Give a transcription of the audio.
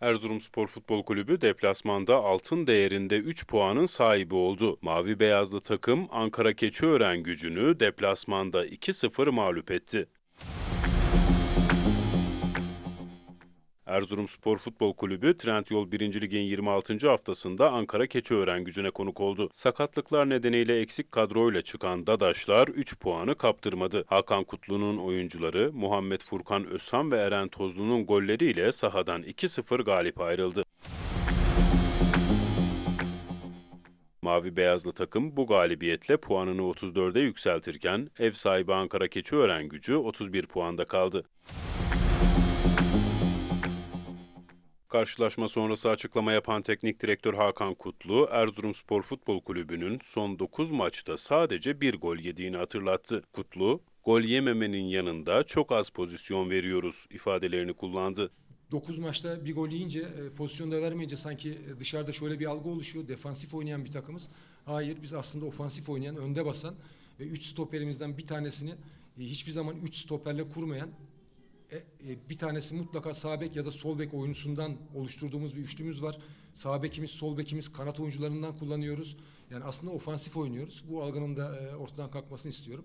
Erzurumspor Futbol Kulübü deplasmanda altın değerinde 3 puanın sahibi oldu. Mavi beyazlı takım Ankara Keçiören gücünü deplasmanda 2-0 mağlup etti. Erzurumspor Futbol Kulübü Trendyol 1. Lig'in 26. haftasında Ankara Keçiören gücüne konuk oldu. Sakatlıklar nedeniyle eksik kadroyla çıkan Dadaşlar 3 puanı kaptırmadı. Hakan Kutlu'nun oyuncuları Muhammed Furkan Özhan ve Eren Tozlu'nun golleriyle sahadan 2-0 galip ayrıldı. Mavi beyazlı takım bu galibiyetle puanını 34'e yükseltirken ev sahibi Ankara Keçiören gücü 31 puanda kaldı. Karşılaşma sonrası açıklama yapan teknik direktör Hakan Kutlu, Erzurumspor Futbol Kulübü'nün son 9 maçta sadece bir gol yediğini hatırlattı. Kutlu, gol yememenin yanında çok az pozisyon veriyoruz ifadelerini kullandı. 9 maçta bir gol yiyince e, pozisyon da vermeyince sanki e, dışarıda şöyle bir algı oluşuyor. Defansif oynayan bir takımız. Hayır biz aslında ofansif oynayan, önde basan ve 3 stoperimizden bir tanesini e, hiçbir zaman 3 stoperle kurmayan e, e, bir tanesi mutlaka sağ bek ya da sol bek oyuncusundan oluşturduğumuz bir üçlümüz var. Sağ bekimiz, sol bekimiz kanat oyuncularından kullanıyoruz. Yani aslında ofansif oynuyoruz. Bu algının da e, ortadan kalkmasını istiyorum.